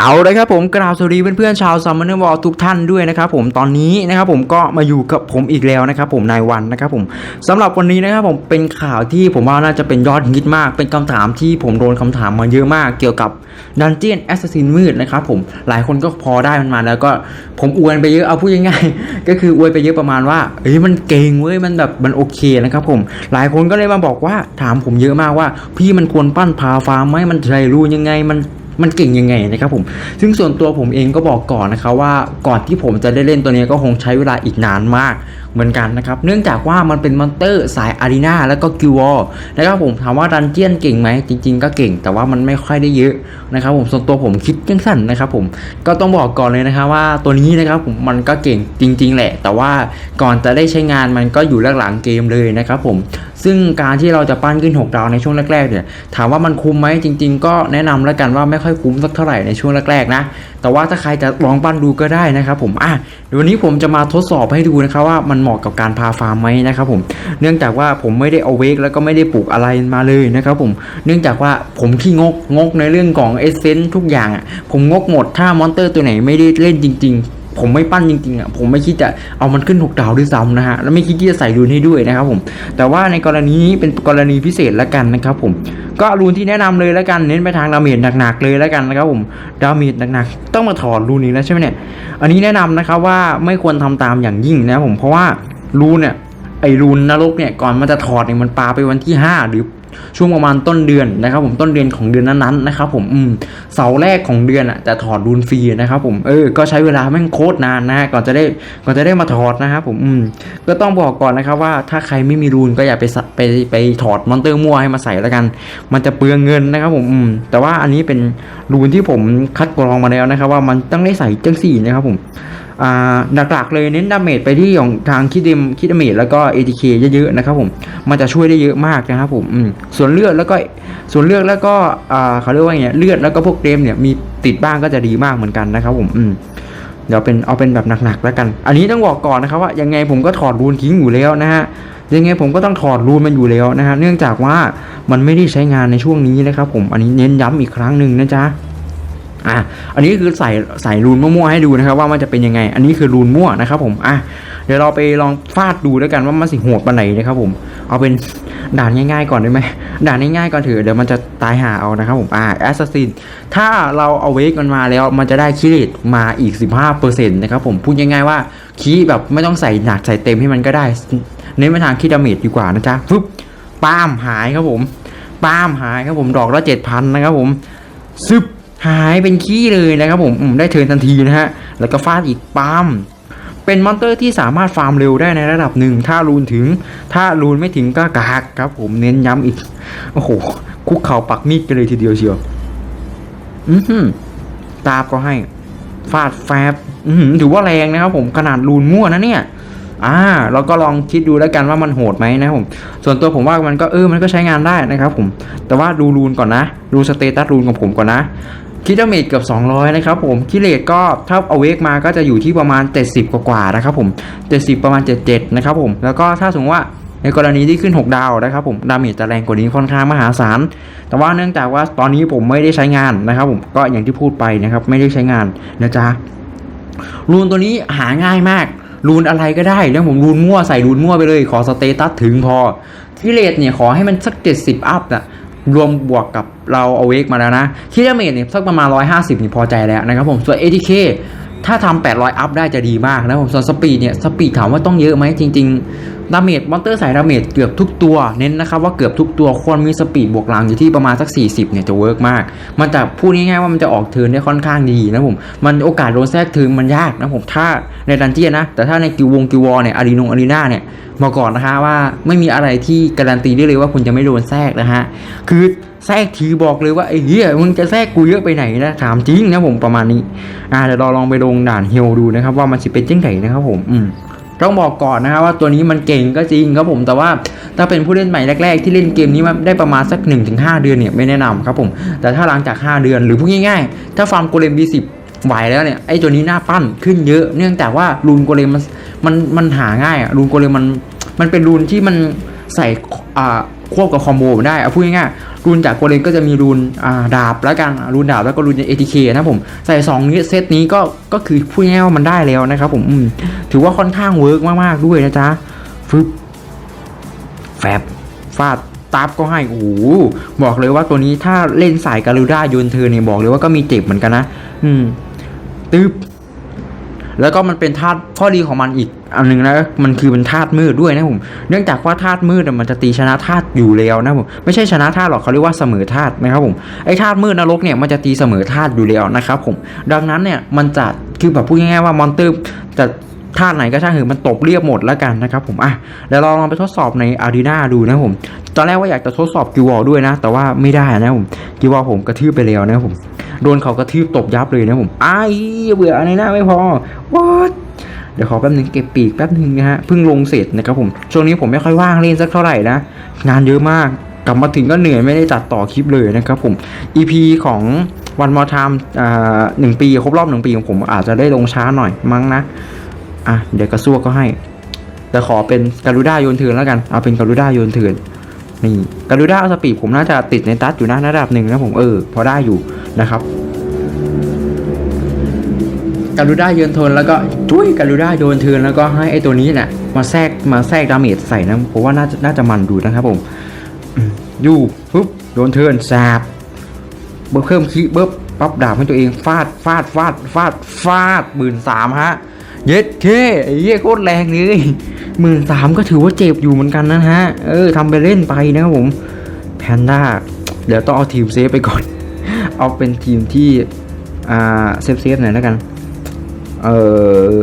เอาเลยครับผมกราบสวัสดีเพื่อนๆชาวซัมมอนเนอร์วอลทุกท่านด้วยนะครับผมตอนนี้นะครับผมก็มาอยู่กับผมอีกแล้วนะครับผมนายวันนะครับผมสำหรับวันนี้นะครับผมเป็นข่าวที่ผมว่าน่าจะเป็นยอดฮิตมาก เป็นคำถามที่ผมโดนคำถามมาเยอะมาก เกี่ยวกับดันเจียนแอสซัสซินมืดนะครับผมหลายคนก็พอได้มันมาแล้วก็ผมอวยไปเยอะเอาพูดง่ายๆก็คืออวยไปเยอะประมาณว่าเอ้ยมันเก่งเว้ยมันแบบมันโอเคนะครับผมหลายคนก็เลยมาบอกว่าถามผมเยอะมากว่า พี่มันควรปั้นพาฟาร์มไหมมันใช้รู้ยังไงมัน มันเก่งยังไงนะครับผมซึ่งส่วนตัวผมเองก็บอกก่อนนะครับว่าก่อนที่ผมจะได้เล่นตัวนี้ก็คงใช้เวลาอีกนานมาก เหมือนกันนะครับ เนื่องจากว่ามันเป็นมอนเตอร์สายอารีนาแล้วก็กิววอลนะครับผมถามว่าดันเจียนเก่งไหมจริง ๆ ก็เก่ง แต่ว่ามันไม่ค่อยได้เยอะนะครับผมส่วนตัวผมคิดยังสั้นนะครับผมก็ต้องบอกก่อนเลยนะครับว่าตัวนี้นะครับผมมันก็เก่งจริง ๆ แหละ แต่ว่าก่อนจะได้ใช้งานมันก็อยู่หลังๆเกมเลยนะครับผมซึ่งการที่เราจะปั้นขึ้น 6 ดาวในช่วงแรกๆเนี่ยถามว่ามันคุ้มไหมจริง ๆ ก็แนะนำแล้วกันว่าไม่ค่อยคุ้มสักเท่าไหร่ในช่วงแรกๆนะ แต่ว่าถ้าใครจะลองปั้นดูก็ได้นะครับผมอะเดี๋ยววันนี้ผมจะมาทดสอบให้ดูนะครับว่ามันเหมาะกับการพาฟาร์มไหมนะครับผมเนื่องจากว่าผมไม่ได้เอาเวกแล้วก็ไม่ได้ปลูกอะไรมาเลยนะครับผมเนื่องจากว่าผมขี้งกงกในเรื่องของเอเซนทุกอย่างอะผมงกหมดถ้ามอนเตอร์ตัวไหนไม่ได้เล่นจริง ๆ ผมไม่ปั้นจริงๆอะผมไม่คิดจะเอามันขึ้น 6 ดาวด้วยซ้ำนะฮะแล้วไม่คิดที่จะใส่รูนให้ด้วยนะครับผม แต่ว่าในกรณีนี้เป็นกรณีพิเศษแล้วกันนะครับผมก็รูนที่แนะนำเลยแล้วกันเน้นไปทางดาเมจหนักๆเลยแล้วกันนะครับผมดาเมจหนักๆต้องมาถอดรูนนี้แล้วใช่ไหมเนี่ยอันนี้แนะนำนะครับว่าไม่ควรทำตามอย่างยิ่งนะครับผมเพราะว่ารูนเนี่ยไอรูนนรกเนี่ยก่อนมันจะถอดเนี่ยมันปาไปวันที่ 5 หรือ ช่วงประมาณต้นเดือนนะครับผมต้นเดือนของเดือนนั้นๆนะครับผมอืมเสาแรกของเดือนอะจะถอดรูนฟรีนะครับผมเออก็ใช้เวลาแม่งโคตรนานนะก่อนจะได้ก่อนจะได้มาถอดนะครับผมอืมก็ต้องบอกก่อนนะครับว่าถ้าใครไม่มีรูนก็อย่าไปไปไปถอดมอนเตอร์มั่วให้มาใส่แล้วกัน มันจะเปลืองเงินนะครับผมอืมแต่ว่าอันนี้เป็นรูนที่ผมคัดกรองมาแล้วนะครับ ว่ามันต้องได้ใส่จังสี่นะครับผม หลักๆเลยเน้นดาเมจไปที่ของทางคิดเดมคิดดาเมจแล้วก็ ATK เยอะๆนะครับผมมันจะช่วยได้เยอะมากนะครับผมมส่วนเลือดแล้วก็ส่วนเลือดแล้วก็เขาเรียกว่าไงเลือดแล้วก็พวกเดมเนี่ยมีติดบ้างก็จะดีมากเหมือนกันนะครับผมมเดี๋ยวเป็นเอาเป็นแบบหนักๆแล้วกัน อันนี้ต้องบอกก่อนนะครับว่ายังไงผมก็ถอดรูนทิ้งอยู่แล้วนะฮะยังไงผมก็ต้องถอดรูนมันอยู่แล้วนะฮะเนื่องจากว่ามันไม่ได้ใช้งานในช่วงนี้นะครับผมอันนี้เน้นย้ำอีกครั้งหนึ่งนะจ๊ะ อะอันนี้คือใส่ใส่รูนมั่วๆให้ดูนะครับว่ามันจะเป็นยังไง อันนี้คือรูนมั่วนะครับผมอะเดี๋ยวเราไปลองฟาดดูแล้วกันว่ามันสิโหดปานไหนนะครับผมเอาเป็นด่านง่ายๆก่อนได้ไหมด่านง่ายๆก่อนเถอะเดี๋ยวมันจะตายหาเอานะครับผมอ่าแอสซัสซินถ้าเราเอาเวกมันมาแล้วมันจะได้คิริตมาอีก 15%นะครับผมพูดง่ายๆว่าคีแบบไม่ต้องใส่หนักใส่เต็มให้มันก็ได้ เน้นไปทางคีดาเมจดีกว่านะจ๊ะฟึบป้ามหายครับผมป้ามหายครับผมดอกละ7,000นะครับผมซึบ หายเป็นขี้เลยนะครับผมได้เทิร์นทันทีนะฮะ แล้วก็ฟาดอีกปั๊มเป็นมอนเตอร์ที่สามารถฟาร์มเร็วได้ในระดับหนึ่ง ถ้ารูนถึง ถ้ารูนไม่ถึงก็กากครับผมเน้นย้ำอีก โอ้โห คุกเข่าปักมีดกันเลยทีเดียวเชียว อือหือตาบก็ให้ ฟาดแฟบอือหือถือว่าแรงนะครับผมขนาดรูนมั่วนะเนี่ยอ่าเราก็ลองคิดดูแล้วกันว่ามันโหดไหมนะผม ส่วนตัวผมว่ามันก็เออมันก็ใช้งานได้นะครับผม แต่ว่าดูรูนก่อนนะ ดูสเตตัสรูนของผมก่อนนะ คิดดาเมจเกือบ 200 นะครับผมคิเลตก็ถ้าเอาเวกมาก็จะอยู่ที่ประมาณ 70 กว่าๆนะครับผม 70 ประมาณ 77 นะครับผม แล้วก็ถ้าสมมติว่าในกรณีที่ขึ้น 6 ดาวนะครับผม ดาเมจจะแรงกว่านี้ค่อนข้างมหาศาล แต่ว่าเนื่องจากว่าตอนนี้ผมไม่ได้ใช้งานนะครับผม ก็อย่างที่พูดไปนะครับ ไม่ได้ใช้งานนะจ๊ะ รูนตัวนี้หาง่ายมาก รูนอะไรก็ได้แล้วผมรูนมั่วใส่รูนมั่วไปเลย ขอสเตตัสถึงพอคิเลตเนี่ยขอให้มันสัก 70 อัพอะรวมบวกกับ เราเอาเวกมาแล้วนะคิดาเมจเนี่ยสักประมาณ 150นี่พอใจแล้วนะครับผม ส่วน ATK ถ้าทำ800 อัพได้จะดีมากนะผมส่วนสปีดเนี่ยสปีดถามว่าต้องเยอะไหมจริง ๆ ดาเมจมอนเตอร์สายดาเมจเกือบทุกตัว เน้นนะครับว่าเกือบทุกตัวควรมีสปีดบวกหลังอยู่ที่ประมาณสัก 40เนี่ยจะเวิร์กมาก มันจะพูดง่ายๆว่ามันจะออกเทิร์นได้ค่อนข้างดีนะผม มันโอกาสโดนแทรกเทิร์นมันยากนะผมถ้าในดันเจียนนะ แต่ถ้าในกิววงกิววอเนี่ยอารีนงอารีนาเนี่ยมาก่อนนะคะว่าไม่มีอะไรที่การันตีได้เลยว่าคุณจะไม่โดนแทรกนะฮะคือ แทรกทีบอกเลยว่าไอ้เหี้ยมึงจะแทรกกูเยอะไปไหนนะถามจริงนะผมประมาณนี้ อ่าเดี๋ยวเราลองไปลงด่านเฮลดูนะครับ ว่ามันจะเป็นจังไงนะครับผมอืมต้องบอกก่อนนะครับว่าตัวนี้มันเก่งก็จริงครับผมแต่ว่าถ้าเป็นผู้เล่นใหม่แรก ๆ ที่เล่นเกมนี้มาได้ประมาณสัก 1-5 เดือนเนี่ยไม่แนะนำครับผมแต่ถ้าหลังจาก 5 เดือนหรือพูดง่ายๆ ถ้าฟาร์มโกเลม B10 ไหวแล้วเนี่ยไอ้ตัวนี้หน้าปั้นขึ้นเยอะ เนื่องจากว่ารูนโกเลมมันมันมันหาง่ายอะรูนโกเลมมันมันเป็นรูนที่มัน ใส่ควบกับคอมโบได้เอาพูดง่ายๆรูนจากโกเลนก็จะมีรูนอ่าดาบแล้วกันรูนดาบแล้วก็รูน ATK นะผมใส่สองนี้เซตนี้ก็ก็คือพูดง่ายๆว่ามันได้แล้วนะครับผมมถือว่าค่อนข้างเวิร์กมากๆด้วยนะจ๊ะฟึบแฟบฟาดตับก็ให้โอ้โหบอกเลยว่าตัวนี้ถ้าเล่นสายการูด้าโยนเธอเนี่ยบอกเลยว่าก็มีเจ็บเหมือนกันนะ อืมตึ๊บ แล้วก็มันเป็นธาตุข้อดีของมันอีกอันหนึ่งนะมันคือเป็นธาตุมืดด้วยนะผมเนื่องจากว่าธาตุมืดมันจะตีชนะธาตุอยู่แล้วนะผมไม่ใช่ชนะธาตุหรอกเขาเรียกว่าเสมอธาตุนะครับผมไอ้ธาตุมืดนรกเนี่ยมันจะตีเสมอธาตุอยู่แล้วนะครับผมดังนั้นเนี่ยมันจะคือแบบพูดง่ายๆว่ามอนเตอร์จะ ธาตุไหนก็ช่างเถอะมันตบเรียบหมดแล้วกันนะครับผมอะเดี๋ยวเราลองไปทดสอบในอารีนาดูนะผมตอนแรกว่าอยากจะทดสอบกิวอลด้วยนะ แต่ว่าไม่ได้นะผมกิวอลผมกระทืบไปแล้วนะผมโดนเขากระทืบตบยับเลยนะผมอ้ายเบื่ออันนี้นะไม่พอ what เดี๋ยวขอแป๊บนึงเก็บปีกแป๊บนึงนะฮะเพิ่งลงเสร็จนะครับผมช่วงนี้ผมไม่ค่อยว่างเล่นสักเท่าไหร่นะงานเยอะมากกลับมาถึงก็เหนื่อยไม่ได้ตัดต่อคลิปเลยนะครับผม EP ของ One More Time อ่าหนึ่งปีครบรอบหนึ่งปีของผมอาจจะได้ลงช้าหน่อยมั้งนะ อะเดี๋ยวกระซวกก็ให้ แต่ขอเป็นการูด้าโยนเถื่อนแล้วกัน เอาเป็นการูด้าโยนเถื่อนนี่การูด้าอสปีดผมน่าจะติดในตัดอยู่นะระดับหนึ่งนะผมเออพอได้อยู่นะครับการูด้าโยนเทิร์นแล้วก็จุ้ยการูด้าโยนเทิร์นแล้วก็ให้ไอตัวนี้เนี่ยมาแทรกมาแทรกดาเมจใส่นะผมว่าน่าจะน่าจะมันดูนะครับผมอยู่ปุ๊บโยนเทิร์นแซบเบิร์เพิ่มคีย์เบิร์ปั๊บดาบให้ตัวเองฟาดฟาดฟาดฟาดฟาดหมื่นสามฮะ เย็ดเท่ไอ้เหี้ยโคตรแรงเลยหมื่นสามก็ถือว่าเจ็บอยู่เหมือนกันนะฮะ เออทำไปเล่นไปนะครับผม แพนด้า เดี๋ยวต้องเอาทีมเซฟไปก่อน เอาเป็นทีมที่ อ่า เซฟเซฟหน่อยแล้วกัน เออ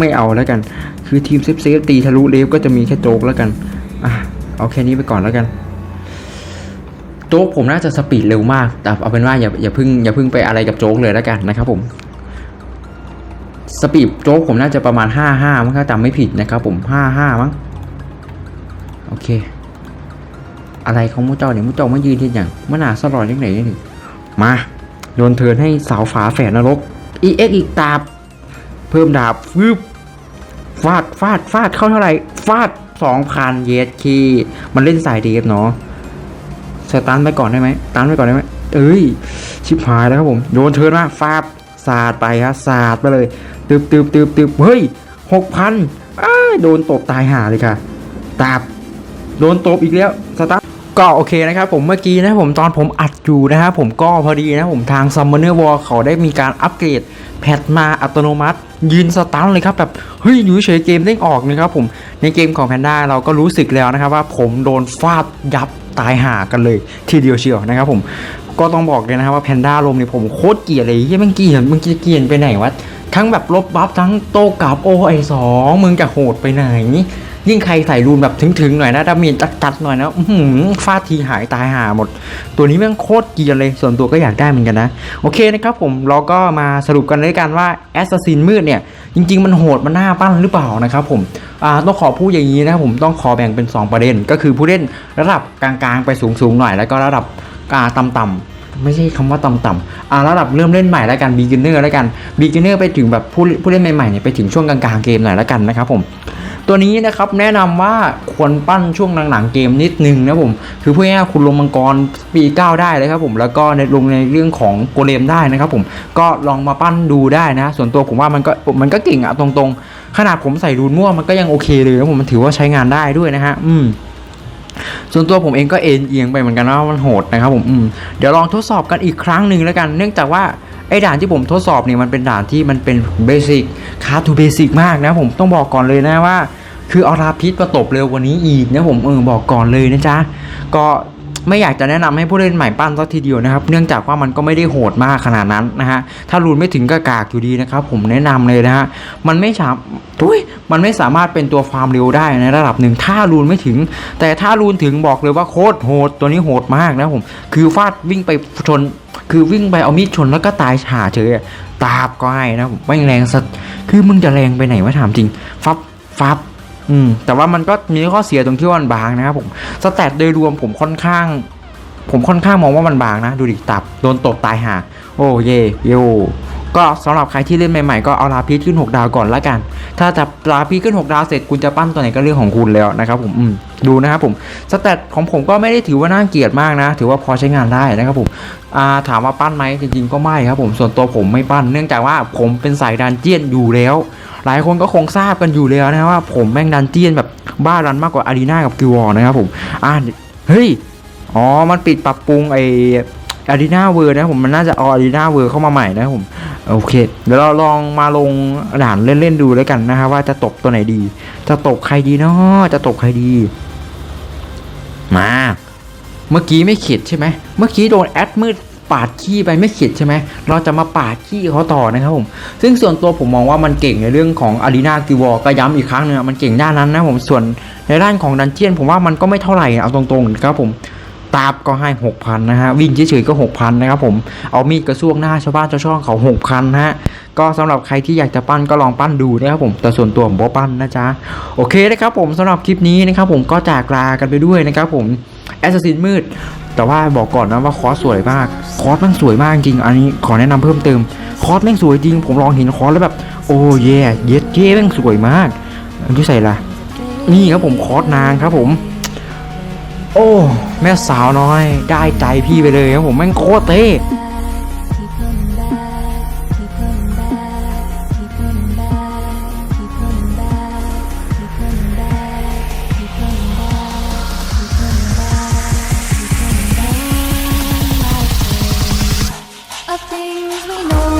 ไม่เอาแล้วกัน คือทีมเซฟเซฟตีทะลุเลฟก็จะมีแค่โจ๊กแล้วกัน อะ เอาแค่นี้ไปก่อนแล้วกันโจ๊กผมน่าจะสปีดเร็วมาก แต่เอาเป็นว่าอย่าอย่าพึ่งอย่าพึ่งไปอะไรกับโจ๊กเลยแล้วกันนะครับผม สปีดโจ๊กผมน่าจะประมาณ 5 5 มั้งถ้าจำไม่ผิดนะครับผม 5 5 มั้ง โอเค อะไรของมุเจ้าเนี่ยมุเจ้ามายืนที่อย่างมะนาสลอยยังไหนนี่มาโยนเทินให้สาวฝาแฝดนรกอีเอ็กอีกตาบ เพิ่มดาบฟึบฟาดฟาดฟาดเข้าเท่าไหร่ฟาดสองพันเยสคีมันเล่นสายเดฟเนาะสตันไปก่อนได้ไหมตันไปก่อนได้ไหมเอ้ย ชิบหายแล้วครับผม โยนเทินมาฟาดสาดไปครับสาดไปเลย ตืบตืบตืบตืบเฮ้ยหกพันอโดนตบตายหาเลยค่ะตาบโดนตบอีกแล้วสตาร์ทก็โอเคนะครับผมเมื่อกี้นะผมตอนผมอัดอยู่นะครับผมก็พอดีนะผมทาง Summoner War เขาได้มีการอัปเกรดแพทมาอัตโนมัติ ยืนสตันเลยครับแบบเฮ้ยอยู่เฉยเกมเด้งออกนะครับผมในเกมของแพนด้าเราก็รู้สึกแล้วนะครับว่าผมโดนฟาดยับตายห่ากันเลย ทีเดียวเชียวนะครับผมก็ต้องบอกเลยนะครับว่าแพนด้าลมเนี่ยผมโคตรเกลียดเลยที่มันเกลียดมึงจะเกลียดไปไหนวะ ทั้งแบบลบบัฟทั้งโตกลับโอไอสองมึงจะโหดไปไหน ยิ่งใครใส่รูนแบบถึงๆหน่อยนะดาเมจจัดๆหน่อยนะฟาดทีหายตายหาหมด ตัวนี้แม่งโคตรเกียร์เลย ส่วนตัวก็อยากได้เหมือนกันนะ โอเคนะครับผมเราก็มาสรุปกันด้วยกันว่าแอสซัสซินมืดเนี่ย จริง ๆ มันโหดมันหน่าปั้นหรือเปล่านะครับผมต้องขอพูดอย่างนี้นะครับผมต้องขอแบ่งเป็น 2 ประเด็น ก็คือผู้เล่นระดับกลางๆ ไปสูงๆหน่อยแล้วก็ระดับกาต่ำๆ ไม่ใช่คำว่าต่ำๆอ่าระดับเริ่มเล่นใหม่แล้วกัน beginner แล้วกัน beginner ไปถึงแบบผู้ผู้เล่นใหม่ๆเนี่ยไปถึงช่วงกลางๆเกมหน่อยแล้วกันนะครับผมตัวนี้นะครับแนะนำว่าควรปั้นช่วงหลังๆเกมนิดนึงนะผมคือพูดง่ายๆคุณลงมังกรปีเก้าได้เลยครับผมแล้วก็ในลงในเรื่องของโกเลมได้นะครับผมก็ลองมาปั้นดูได้นะ ส่วนตัวผมว่ามันก็มันก็เก่งอะตรงๆ ขนาดผมใส่รูนมั่วมันก็ยังโอเคเลยนะผมมันถือว่าใช้งานได้ด้วยนะฮะอืม ส่วนตัวผมเองก็เอ็นเอียงไปเหมือนกันว่ามันโหดนะครับผมมเดี๋ยวลองทดสอบกันอีกครั้งหนึ่งแล้วกัน เนื่องจากว่าไอ้ด่านที่ผมทดสอบเนี่ยมันเป็นด่านที่มันเป็นเบสิกคาทูเบสิกมากนะผมต้องบอกก่อนเลยนะว่า คือเอาราพิษมาตบเร็วกว่านี้อีกนะผมเออบอกก่อนเลยนะจ๊ะก็ ไม่อยากจะแนะนำให้ผู้เล่นใหม่ปั้นสักทีเดียวนะครับ เนื่องจากว่ามันก็ไม่ได้โหดมากขนาดนั้นนะฮะ ถ้ารูนไม่ถึงก็กากอยู่ดีนะครับ ผมแนะนำเลยนะฮะ มันไม่สามทุยมันไม่สามารถเป็นตัวฟาร์มเร็วได้ในระดับหนึ่ง ถ้ารูนไม่ถึง แต่ถ้ารูนถึงบอกเลยว่าโคตรโหด ตัวนี้โหดมากนะผม คือฟาดวิ่งไปชน คือวิ่งไปเอามีดชนแล้วก็ตายฉาเฉยอะตาบก็ให้นะผมไม่งแรงสักคือมึงจะแรงไปไหนวะถามจริง ฟับ ฟับ อืมแต่ว่ามันก็มีข้อเสียตรงที่ว่ามันบางนะครับผมสแตทโดยรวมผมค่อนข้าง ผมค่อนข้างมองว่ามันบางนะ ดูดิตับโดนตกตายหาโอ้เย่โย ก็สำหรับใครที่เล่นใหม่ๆก็เอาลาพิษขึ้น 6 ดาวก่อนละกัน ถ้าจะลาพีขึ้น 6 ดาวเสร็จคุณจะปั้นตัวไหนก็เรื่องของคุณแล้วนะครับผมดูนะครับผมสแตทของผมก็ไม่ได้ถือว่าน่าเกลียดมากนะ ถือว่าพอใช้งานได้นะครับผมาถามว่าปั้นไหมจริงๆก็ไม่ครับผมส่วนตัวผมไม่ปั้น เนื่องจากว่าผมเป็นสายดันเจียนอยู่แล้ว หลายคนก็คงทราบกันอยู่แล้วนะว่าผมแม่งดันเจียนแบบบ้ารันมากกว่าอารีนากับกิวอร์นะครับผมอ่าเฮ้ยอ๋อมันปิดปรับปรุงไอ อารีนาเวอร์นะผมมันน่าจะเอาอารีนาเวอร์เข้ามาใหม่นะผมโอเค เดี๋ยวเราลองมาลงด่านเล่นๆดูแล้วกันนะครับว่าจะตกตัวไหนดี จะตกใครดีเนาะจะตกใครดี มาเมื่อกี้ไม่เข็ดใช่ไหมเมื่อกี้โดนแอดมืดปาดขี้ไปไม่เข็ดใช่ไหม เราจะมาปาดขี้เขาต่อนะครับผม ซึ่งส่วนตัวผมมองว่ามันเก่งในเรื่องของอารีนากิวอก็ย้ำอีกครั้งหนึงมันเก่งด้านนั้นนะผม ส่วนในด้านของดันเจียนผมว่ามันก็ไม่เท่าไหร่เอาตรงๆครับผม ตาบก็ให้6,000นะฮะวิ่งเฉยๆก็6,000นะครับผมเอามีดกระซวกหน้าชาวบ้านชาวช่องเขา6,000นะฮะก็สำหรับใครที่อยากจะปั้นก็ลองปั้นดูนะครับผมแต่ส่วนตัวผมบ่ปั้นนะจ๊ะโอเคนะครับผมสำหรับคลิปนี้นะครับผมก็จากลากันไปด้วยนะครับผมแอสซินมืด แต่ว่าบอกก่อนนะว่าคอสสวยมาก คอสแม่งสวยมากจริง อันนี้ขอแนะนำเพิ่มเติม คอสแม่งสวยจริง ผมลองเห็นคอสแล้วแบบ โอ้เย่เย็ดเย่แม่งสวยมากอันที่ใส่ละนี่ครับผมคอสนางครับผม โอ้แม่สาวน้อย ได้ใจพี่ไปเลยครับผมแม่งโคตรเท่ things we know